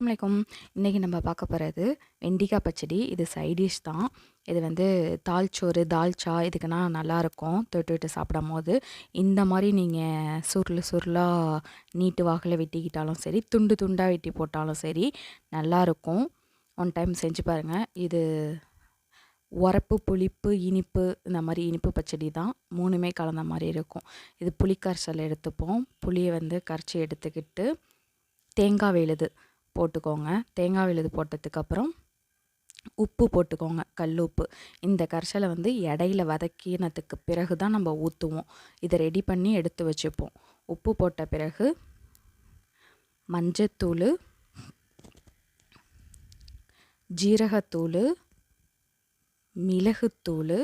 வணக்கம். இன்றைக்கி நம்ம பார்க்க போகிறது வெண்டிக்காய் பச்சடி. இது சைடிஷ் தான். இது வந்து தால்ச்சோறு தால்ச்சா இதுக்குன்னா நல்லாயிருக்கும். தொட்டு விட்டு சாப்பிடும் போது இந்த மாதிரி நீங்கள் சுருள் சுருளாக நீட்டு வாக்கில் வெட்டிக்கிட்டாலும் சரி துண்டு துண்டாக வெட்டி போட்டாலும் சரி நல்லாயிருக்கும். ஒன் டைம் செஞ்சு பாருங்கள் இது உரப்பு புளிப்பு இனிப்பு இந்த மாதிரி இனிப்பு பச்சடி தான். மூணுமே கலந்த மாதிரி இருக்கும். இது புளிக்கரைச்சல் எடுத்துப்போம். புளியை வந்து கரைச்சி எடுத்துக்கிட்டு தேங்காய் விழுது போட்டுக்கோங்க. தேங்காய் விழுது போட்டதுக்கப்புறம் உப்பு போட்டுக்கோங்க கல் உப்பு. இந்த கரைசலை வந்து இடையில வதக்கினதுக்கு பிறகு தான் நம்ம ஊற்றுவோம் இதை ரெடி பண்ணி எடுத்து வச்சுப்போம். உப்பு போட்ட பிறகு மஞ்சத்தூள் ஜீரகத்தூள் மிளகுத்தூள்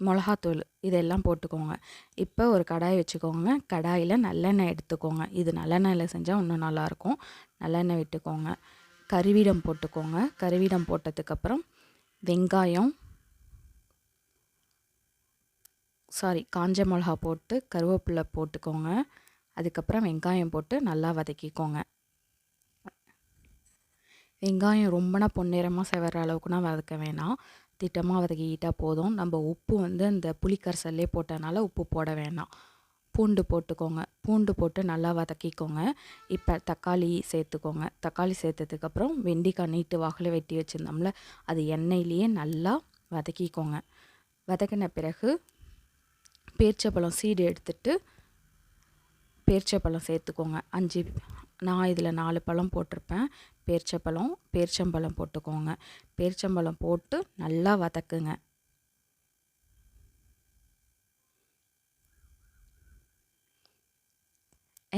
மிளகாத்தூள் இதெல்லாம் போட்டுக்கோங்க. இப்போ ஒரு கடாய் வச்சுக்கோங்க. கடாயில் நல்லெண்ணெய் எடுத்துக்கோங்க. இது நல்லெண்ணெயில் செஞ்சால் இன்னும் நல்லாயிருக்கும். நல்லெண்ணெய் விட்டுக்கோங்க. கருவீடம் போட்டுக்கோங்க. கருவீடம் போட்டதுக்கப்புறம் வெங்காயம் சாரி காஞ்ச மிளகா போட்டு கருவேப்பிலை போட்டுக்கோங்க. அதுக்கப்புறம் வெங்காயம் போட்டு நல்லா வதக்கிக்கோங்க. வெங்காயம் ரொம்பனா பொன்னிறமாக செவற அளவுக்குனா வதக்க வேணாம். திட்டமாக வதக்கிக்கிட்டால் போதும். நம்ம உப்பு வந்து அந்த புளிக்கரைசல்லே போட்டனால உப்பு போட வேணாம். பூண்டு போட்டுக்கோங்க. பூண்டு போட்டு நல்லா வதக்கிக்கோங்க. இப்போ தக்காளி சேர்த்துக்கோங்க. தக்காளி சேர்த்ததுக்கப்புறம் வெண்டிக்காய் நீட்டு வாக்கில் வெட்டி வச்சுருந்தோம்ல அது எண்ணெயிலேயே நல்லா வதக்கிக்கோங்க. வதக்கின பிறகு பேர்ச்சப்பழம் சீடு எடுத்துட்டு பேர்ச்சப்பழம் சேர்த்துக்கோங்க. அஞ்சு நான் இதில் நாலு பழம் போட்டிருப்பேன். பேர்ச்சப்பழம் பேர்ச்சம்பழம் போட்டுக்கோங்க. பேர்ச்சம்பழம் போட்டு நல்லா வதக்குங்க.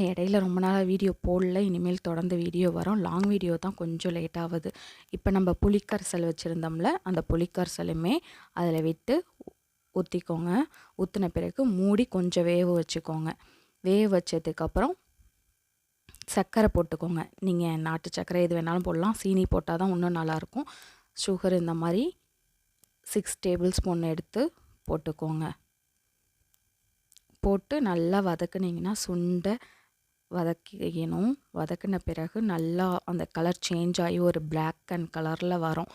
இடையில ரொம்ப நாளாக வீடியோ போடல. இனிமேல் தொடர்ந்து வீடியோ வரும். லாங் வீடியோ தான் கொஞ்சம் லேட் ஆகுது. இப்போ நம்ம புளிக்கரைசல் வச்சுருந்தோம்ல அந்த புளிக்கரைசலுமே அதில் விட்டு ஊற்றிக்கோங்க ஊற்றின பிறகு மூடி கொஞ்சம் வேக வச்சுக்கோங்க. வேக வச்சதுக்கப்புறம் சர்க்கரை போட்டுக்கோங்க. நீங்கள் நாட்டு சர்க்கரை எது வேணாலும் போடலாம். சீனி போட்டால் தான் இன்னும் நல்லாயிருக்கும். சுகர் இந்த மாதிரி சிக்ஸ் டேபிள் ஸ்பூன் எடுத்து போட்டுக்கோங்க. போட்டு நல்லா வதக்குனிங்கன்னா சுண்டை வதக்கிக்கணும். வதக்கின பிறகு நல்லா அந்த கலர் சேஞ்ச் ஆகி ஒரு பிளாக் அண்ட் கலரில் வரும்.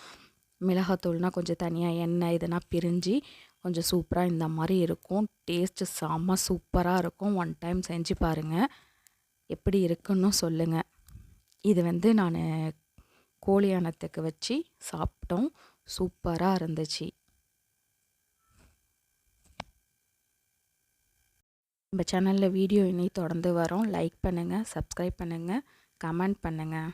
மிளகாத்தூள்னால் கொஞ்சம் தனியாக எண்ணெய் இதெல்லாம் பிரிஞ்சு கொஞ்சம் சூப்பராக இந்த மாதிரி இருக்கும். டேஸ்ட்டு செம்ம சூப்பராக இருக்கும். ஒன் டைம் செஞ்சு பாருங்கள் எப்படி இருக்குன்னு சொல்லுங்கள் இது வந்து நான் கோழி வச்சு சாப்பிட்டோம். சூப்பராக இருந்துச்சு. நம்ம சேனலில் வீடியோ இனி தொடர்ந்து வரோம். லைக் பண்ணுங்கள் சப்ஸ்கிரைப் பண்ணுங்கள் கமெண்ட் பண்ணுங்கள்